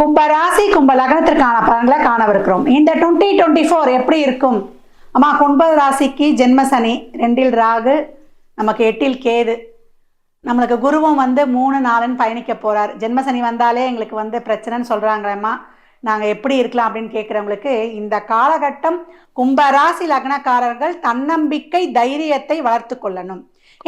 கும்ப ராசி கும்ப லக்னத்திற்கான பலன்களை காணவிருக்கிறோம். இந்த டுவெண்ட்டி டுவெண்ட்டி ஃபோர் எப்படி இருக்கும்? அம்மா கும்ப ராசிக்கு ஜென்மசனி ரெண்டில் ராகு நமக்கு எட்டில் கேது. நம்மளுக்கு குருவும் வந்து மூணு நாளுன்னு பயணிக்க போகிறார் ஜென்மசனி வந்தாலே எங்களுக்கு வந்து பிரச்சனைன்னு சொல்கிறாங்களேம்மா நாங்கள் எப்படி இருக்கலாம் அப்படின்னு கேட்குறவங்களுக்கு இந்த காலகட்டம் கும்பராசி லக்னக்காரர்கள் தன்னம்பிக்கை தைரியத்தை வளர்த்து கொள்ளணும்.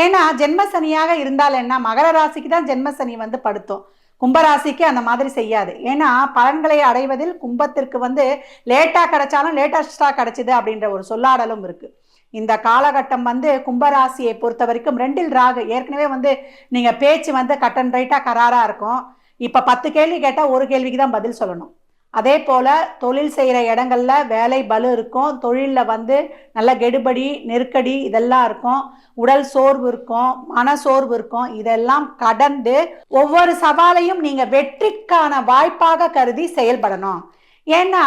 ஏன்னா ஜென்மசனியாக இருந்தால் என்ன? மகர ராசிக்கு தான் ஜென்மசனி வந்து படுத்தும். கும்பராசிக்கு அந்த மாதிரி செய்யாது. ஏன்னா பலன்களை அடைவதில் கும்பத்திற்கு வந்து லேட்டாக கிடைச்சாலும் லேட்டஸ்டாக கிடைச்சிது அப்படின்ற ஒரு சொல்லாடலும் இருக்குது இந்த காலகட்டம் வந்து கும்பராசியை பொறுத்த வரைக்கும் ரெண்டில் ராகு. ஏற்கனவே வந்து நீங்கள் பேச்சு வந்து கட் அண்ட் ரைட்டாக கராராக இருக்கும். இப்போ பத்து கேள்வி கேட்டால் ஒரு கேள்விக்கு தான் பதில் சொல்லணும். அதே போல் தொழில் செய்கிற இடங்கள்ல வேலை பலு இருக்கும். தொழிலில் வந்து நல்ல கெடுபடி நெருக்கடி இதெல்லாம் இருக்கும். உடல் சோர்வு இருக்கும் மன சோர்வு இருக்கும். இதெல்லாம் கடந்து ஒவ்வொரு சவாலையும் நீங்கள் வெற்றிக்கான வாய்ப்பாக கருதி செயல்படணும். ஏன்னா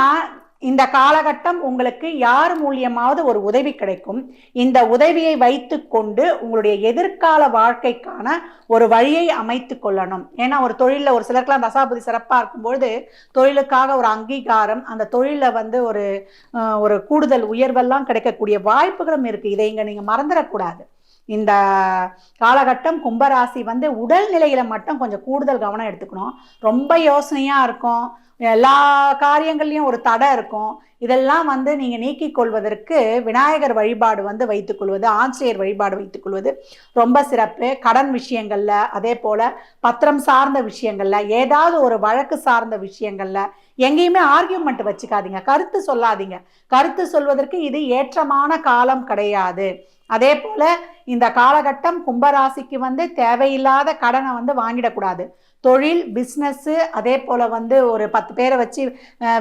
இந்த காலகட்டம் உங்களுக்கு யார் மூலியமாவது ஒரு உதவி கிடைக்கும். இந்த உதவியை வைத்து கொண்டு உங்களுடைய எதிர்கால வாழ்க்கைக்கான ஒரு வழியை அமைத்து கொள்ளணும். ஏன்னா ஒரு தொழிலில் ஒரு சிலருக்குலாம் தசாபதி சிறப்பாக இருக்கும்பொழுது தொழிலுக்காக ஒரு அங்கீகாரம் அந்த தொழிலில் வந்து ஒரு ஒரு கூடுதல் உயர்வெல்லாம் கிடைக்கக்கூடிய வாய்ப்புகளும் இருக்குது இதை இங்கே நீங்கள் மறந்துடக்கூடாது. இந்த காலகட்டம் கும்பராசி வந்து உடல் நிலையில மட்டும் கொஞ்சம் கூடுதல் கவனம் எடுத்துக்கணும். ரொம்ப யோசனையா இருக்கும். எல்லா காரியங்கள்லையும் ஒரு தடை இருக்கும். இதெல்லாம் வந்து நீங்கள் நீக்கிக் கொள்வதற்கு விநாயகர் வழிபாடு வந்து வைத்துக்கொள்வது ஆஞ்சநேயர் வழிபாடு வைத்துக்கொள்வது ரொம்ப சிறப்பு. கடன் விஷயங்களில் அதே போல் பத்திரம் சார்ந்த விஷயங்களில் ஏதாவது ஒரு வழக்கு சார்ந்த விஷயங்களில் எங்கேயுமே ஆர்கியூமெண்ட் வச்சுக்காதீங்க. கருத்து சொல்லாதீங்க. கருத்து சொல்வதற்கு இது ஏற்றமான காலம் கிடையாது. அதே போல் இந்த காலகட்டம் கும்பராசிக்கு வந்து தேவையில்லாத கடனை வந்து வாங்கிடக்கூடாது. தொழில் பிஸ்னஸ்ஸு அதே போல் வந்து ஒரு பத்து பேரை வச்சு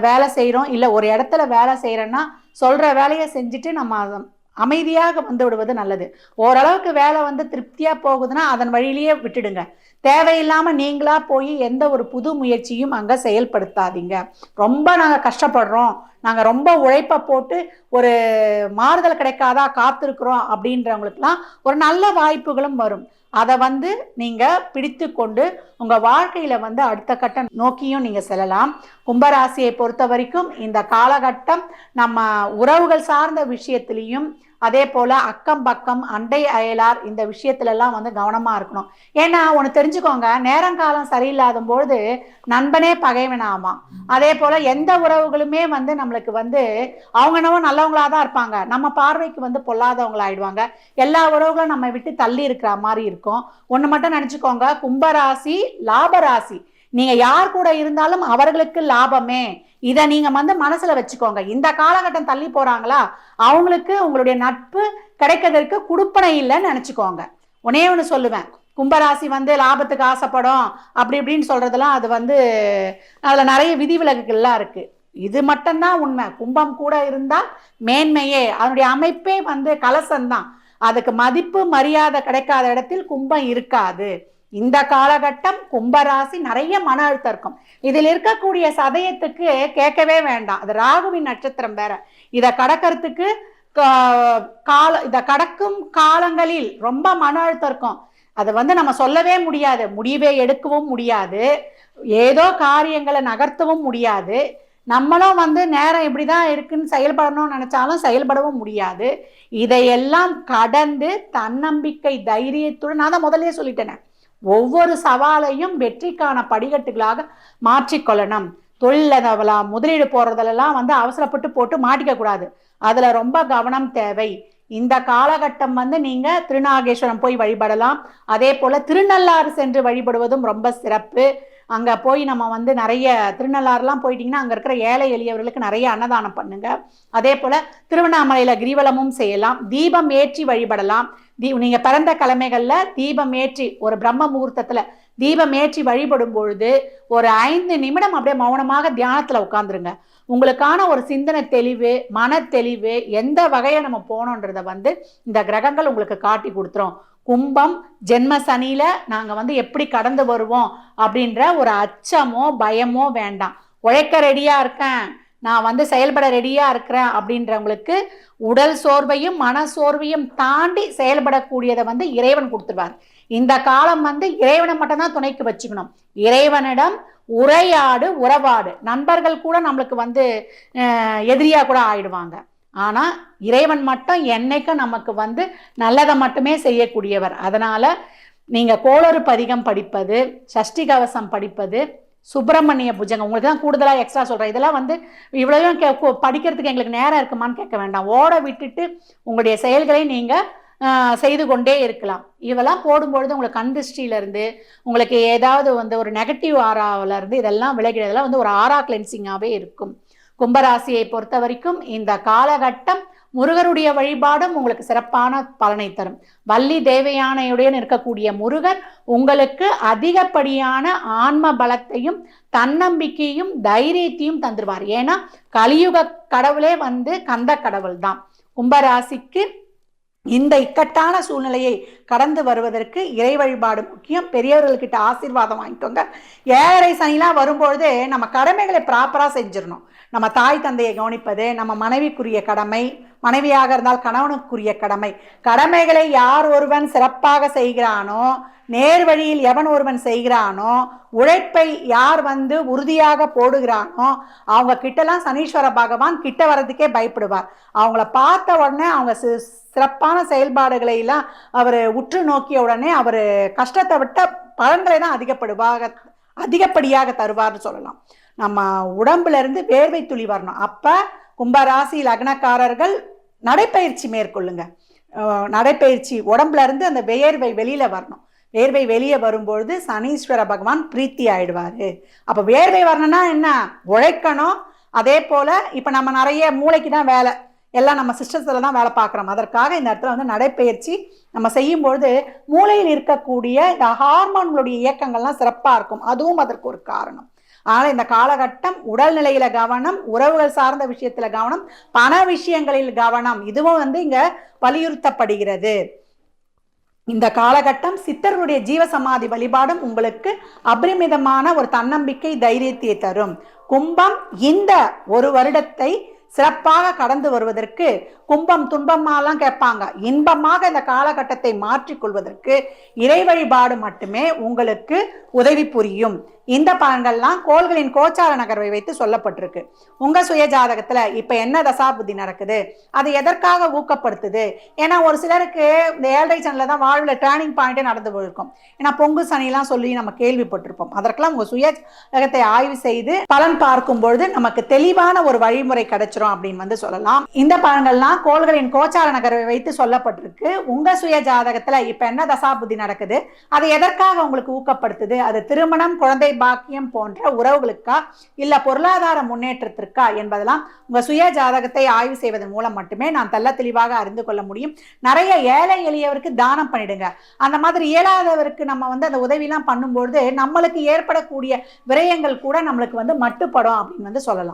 வேலை செய்கிறோம் இல்லை ஒரு இடத்துல வேலை செய்கிறோன்னா சொல்கிற வேலையை செஞ்சுட்டு நம்ம அமைதியாக வந்து விடுவது நல்லது. ஓரளவுக்கு வேலை வந்து திருப்தியாக போகுதுன்னா அதன் வழியிலேயே விட்டுடுங்க. தேவையில்லாமல் நீங்களாக போய் எந்த ஒரு புது முயற்சியும் அங்கே செயல்படுத்தாதீங்க. ரொம்ப நாங்கள் கஷ்டப்படுறோம். நாங்கள் ரொம்ப உழைப்பை போட்டு ஒரு மாறுதல் கிடைக்காதா காத்திருக்கிறோம் அப்படின்றவங்களுக்குலாம் ஒரு நல்ல வாய்ப்புகளும் வரும். அதை வந்து நீங்கள் பிடித்து கொண்டு உங்கள் வாழ்க்கையில் வந்து அடுத்த கட்டம் நோக்கியும் நீங்கள் செல்லலாம். கும்பராசியை பொறுத்த வரைக்கும் இந்த காலகட்டம் நம்ம உறவுகள் சார்ந்த விஷயத்துலேயும் அதே போல் அக்கம் பக்கம் அண்டை அயலார் இந்த விஷயத்துலலாம் வந்து கவனமாக இருக்கணும். ஏன்னா ஒன்று தெரிஞ்சுக்கோங்க நேரங்காலம் சரியில்லாத பொழுது நண்பனே பகைவனாமா. அதே போல் எந்த உறவுகளுமே வந்து நம்மளுக்கு வந்து அவங்க என்னவோ நல்லவங்களா தான் இருப்பாங்க. நம்ம பார்வைக்கு வந்து பொல்லாதவங்களாயிடுவாங்க. எல்லா உறவுகளும் நம்ம விட்டு தள்ளி இருக்கிற மாதிரி இருக்கும். ஒன்று மட்டும் நினச்சிக்கோங்க கும்பராசி லாபராசி. நீங்கள் யார் கூட இருந்தாலும் அவர்களுக்கு லாபமே. இதை நீங்க வந்து மனசுல வச்சுக்கோங்க. இந்த காலகட்டம் தள்ளி போறாங்களா? அவங்களுக்கு உங்களுடைய நட்பு கிடைக்கிறதுக்கு குடுப்பனை இல்லைன்னு நினைச்சுக்கோங்க. உனே ஒன்று சொல்லுவேன். கும்பராசி வந்து லாபத்துக்கு ஆசைப்படும். அப்படி இப்படின்னு சொல்றதெல்லாம் அது வந்து அதில் நிறைய விதிவிலக்குகள்லாம் இருக்கு. இது மட்டும்தான் உண்மை. கும்பம் கூட இருந்தால் மேன்மையே. அதனுடைய அமைப்பே வந்து கலசம்தான். அதுக்கு மதிப்பு மரியாதை கிடைக்காத இடத்தில் கும்பம் இருக்காது. இந்த காலகட்டம் கும்பராசி நிறைய மன அழுத்தம் இருக்கும் இதில் இருக்கக்கூடிய சதயத்துக்கு கேட்கவே வேண்டாம். அது ராகுவின் நட்சத்திரம் வேற. இதை கடக்கிறதுக்கு கா- கால இதை கடக்கும் காலங்களில் ரொம்ப மன அழுத்தம் இருக்கும் அதை வந்து நம்ம சொல்லவே முடியாது. முடிவே எடுக்கவும் முடியாது. ஏதோ காரியங்களை நகர்த்தவும் முடியாது. நம்மளும் வந்து நேரம் இப்படி தான் இருக்குன்னு செயல்படணும்னு நினச்சாலும் செயல்படவும் முடியாது. இதையெல்லாம் கடந்து தன்னம்பிக்கை தைரியத்துடன் நான் தான் முதல்லயே சொல்லிட்டேனே. ஒவ்வொரு சவாலையும் வெற்றிக்கான படிக்கட்டுகளாக மாற்றிக்கொள்ளணும். தொழிலெல்லாம் முதலீடு போடுறதுலலாம் வந்து அவசரப்பட்டு போட்டு மாட்டிக்க கூடாது. அதுல ரொம்ப கவனம் தேவை. இந்த காலகட்டம் வந்து நீங்க திருநாகேஸ்வரம் போய் வழிபடலாம். அதே போல திருநள்ளாறு சென்று வழிபடுவதும் ரொம்ப சிறப்பு. அங்கே போய் நம்ம வந்து நிறைய திருநள்ளாறுலாம் போயிட்டிங்கன்னா அங்கே இருக்கிற ஏழை எளியவர்களுக்கு நிறைய அன்னதானம் பண்ணுங்க. அதே போல் திருவண்ணாமலையில் கிரிவலமும் செய்யலாம். தீபம் ஏற்றி வழிபடலாம். தீ நீங்கள் பிறந்த கிழமைகளில் தீபம் ஏற்றி ஒரு பிரம்ம முகூர்த்தத்தில் தீபம் ஏற்றி வழிபடும் பொழுது ஒரு ஐந்து நிமிடம் அப்படியே மௌனமாக தியானத்தில் உட்காந்துருங்க உங்களுக்கான ஒரு சிந்தனை தெளிவு மன தெளிவு எந்த வகையை நம்ம போனோன்றதை வந்து இந்த கிரகங்கள் உங்களுக்கு காட்டி கொடுத்துரும். கும்பம் ஜென்ம சனியில் நாங்கள் வந்து எப்படி கடந்து வருவோம் அப்படின்ற ஒரு அச்சமோ பயமோ வேண்டாம். உழைக்க ரெடியாக இருக்கேன். நான் வந்து செயல்பட ரெடியாக இருக்கிறேன் அப்படின்றவங்களுக்கு உடல் சோர்வையும் மன சோர்வையும் தாண்டி செயல்படக்கூடியதை வந்து இறைவன் கொடுத்துருவார். இந்த காலம் வந்து இறைவனை மட்டும்தான் துணைக்கு வச்சுக்கணும். இறைவனிடம் உரையாடு உறவாடு. நண்பர்கள் கூட நம்மளுக்கு வந்து எதிரியாக கூட ஆயிடுவாங்க. ஆனால் இறைவன் மட்டும் என்னைக்கும் நமக்கு வந்து நல்லதை மட்டுமே செய்யக்கூடியவர். அதனால் நீங்கள் கோளறு பதிகம் படிப்பது சஷ்டி கவசம் படிப்பது சுப்பிரமணிய புஜங்கம் உங்களுக்கு தான் கூடுதலாக எக்ஸ்ட்ரா சொல்கிறேன் இதெல்லாம் வந்து இவ்வளவும் கே படிக்கிறதுக்கு எங்களுக்கு நேரம் இருக்குமான்னு கேட்க வேண்டாம். ஓட விட்டுட்டு உங்களுடைய செயல்களை நீங்கள் செய்து கொண்டே இருக்கலாம். இதெல்லாம் போடும்பொழுது உங்களுக்கு கண் திருஷ்டியிலேருந்து உங்களுக்கு ஏதாவது வந்து ஒரு நெகட்டிவ் ஆறாவிலேருந்து இதெல்லாம் விலகிடுறதெல்லாம் வந்து ஒரு ஆறா கிளென்சிங்காகவே இருக்கும். கும்பராசியை பொறுத்த வரைக்கும் இந்த காலகட்டம் முருகருடைய வழிபாடும் உங்களுக்கு சிறப்பான பலனை தரும். வள்ளி தேவயானையுடன் இருக்கக்கூடிய முருகர் உங்களுக்கு அதிகப்படியான ஆன்ம பலத்தையும் தன்னம்பிக்கையும் தைரியத்தையும் தந்துருவார். ஏன்னா கலியுக கடவுளே வந்து கந்த கடவுள் தான் கும்பராசிக்கு இந்த இக்கட்டான சூழ்நிலையை கடந்து வருவதற்கு இறை வழிபாடு முக்கியம். பெரியவர்கள்கிட்ட ஆசீர்வாதம் வாங்கிக்கோங்க ஏழரை சனிலாம் வரும்பொழுது நம்ம கடமைகளை ப்ராப்பராக செஞ்சிடணும். நம்ம தாய் தந்தையை கவனிப்பது நம்ம மனைவிக்குரிய கடமை மனைவியாக இருந்தால் கணவனுக்குரிய கடமை. கடமைகளை யார் ஒருவன் சிறப்பாக செய்கிறானோ நேர் வழியில் எவன் ஒருவன் செய்கிறானோ உழைப்பை யார் வந்து உறுதியாக போடுகிறானோ அவங்க கிட்டலாம் சனீஸ்வர பகவான் கிட்ட வர்றதுக்கே பயப்படுவார். அவங்கள பார்த்த உடனே அவங்க சி- சிறப்பான செயல்பாடுகளை எல்லாம் அவர் உற்று நோக்கிய உடனே அவர் கஷ்டத்தை விட்ட பலன்களை தான் அதிகப்படுவாக அதிகப்படியாக தருவார்னு சொல்லலாம். நம்ம உடம்புல இருந்து வேர்வை துளி வரணும். அப்ப கும்பராசி லக்னக்காரர்கள் நடைப்பயிற்சி மேற்கொள்ளுங்க. நடைப்பயிற்சி உடம்புல இருந்து அந்த வேர்வை வெளியில் வரணும். வேர்வை வெளியே வரும்பொழுது சனீஸ்வர பகவான் பிரீத்தி ஆயிடுவார். அப்போ வேர்வை வரணும்னா என்ன? உழைக்கணும். அதே போல் இப்போ நம்ம நிறைய மூளைக்கு தான் வேலை. எல்லாம் நம்ம சிஸ்டத்தில் தான் வேலை பார்க்குறோம். அதற்காக இந்த இடத்துல வந்து நடைப்பயிற்சி நம்ம செய்யும்பொழுது மூளையில் இருக்கக்கூடிய இந்த ஹார்மோன்களுடைய இயக்கங்கள்லாம் சிறப்பாக இருக்கும். அதுவும் அதற்கு ஒரு காரணம். ஆனால் இந்த காலகட்டம் உடல்நிலையில கவனம் உறவுகள் சார்ந்த விஷயத்துல கவனம் பண விஷயங்களில் கவனம் இதுவும் வந்து இங்க வலியுறுத்தப்படுகிறது. இந்த காலகட்டம் சித்தர்களுடைய ஜீவசமாதி வழிபாடும் உங்களுக்கு அபரிமிதமான ஒரு தன்னம்பிக்கை தைரியத்தை தரும். கும்பம் இந்த ஒரு வருடத்தை சிறப்பாக கடந்து வருவதற்கு கும்பம் துன்பமாலாம் கேட்பாங்க. இன்பமாக இந்த காலகட்டத்தை மாற்றிக்கொள்வதற்கு இறை வழிபாடு மட்டுமே உங்களுக்கு உதவி புரியும். இந்த பலன்கள்லாம் கோள்களின் கோச்சார நகர்வை வைத்து சொல்லப்பட்டிருக்கு. உங்க சுய ஜாதகத்துல இப்ப என்ன தசாபுத்தி நடக்குது? அது எதற்காக ஊக்கப்படுத்துது? ஏன்னா ஒரு சிலருக்கு இந்த ஏழரை சனில தான் வாழ்வில் டேர்னிங் பாயிண்டே நடந்து போயிருக்கும். ஏன்னா பொங்கு சனிலாம் சொல்லி நம்ம கேள்விப்பட்டிருப்போம். அதற்கெல்லாம் உங்க சுய ஜாதகத்தை ஆய்வு செய்து பலன் பார்க்கும் பொழுது நமக்கு தெளிவான ஒரு வழிமுறை கிடைச்சிரும். அப்படின்னு வந்து சொல்லலாம். இந்த பழங்கள்லாம் கோள்களின் கோச்சார நகரை வைத்து சொல்லப்பட்டிருக்கு. உங்க சுய ஜாதகத்துல இப்ப என்ன தசாபுத்தி நடக்குது? அது எதற்காக உங்களுக்கு ஊக்கப்படுத்துது? அது திருமணம் குழந்தை பாக்கியம் போன்ற உறவுகளுக்கா? இல்ல பொருளாதார முன்னேற்றத்திற்கா? என்பதெல்லாம் உங்க சுய ஜாதகத்தை ஆய்வு செய்வதன் மூலம் மட்டுமே நான் தெல்ல தெளிவாக அறிந்து கொள்ள முடியும். நிறைய ஏழை எளியவருக்கு தானம் பண்ணிடுங்க. அந்த மாதிரி இயலாதவருக்கு நம்ம வந்து அந்த உதவிலாம் பண்ணும்பொழுது நம்மளுக்கு ஏற்படக்கூடிய விரயங்கள் கூட நம்மளுக்கு வந்து மட்டுப்படும் அப்படின்னு வந்து சொல்லலாம்.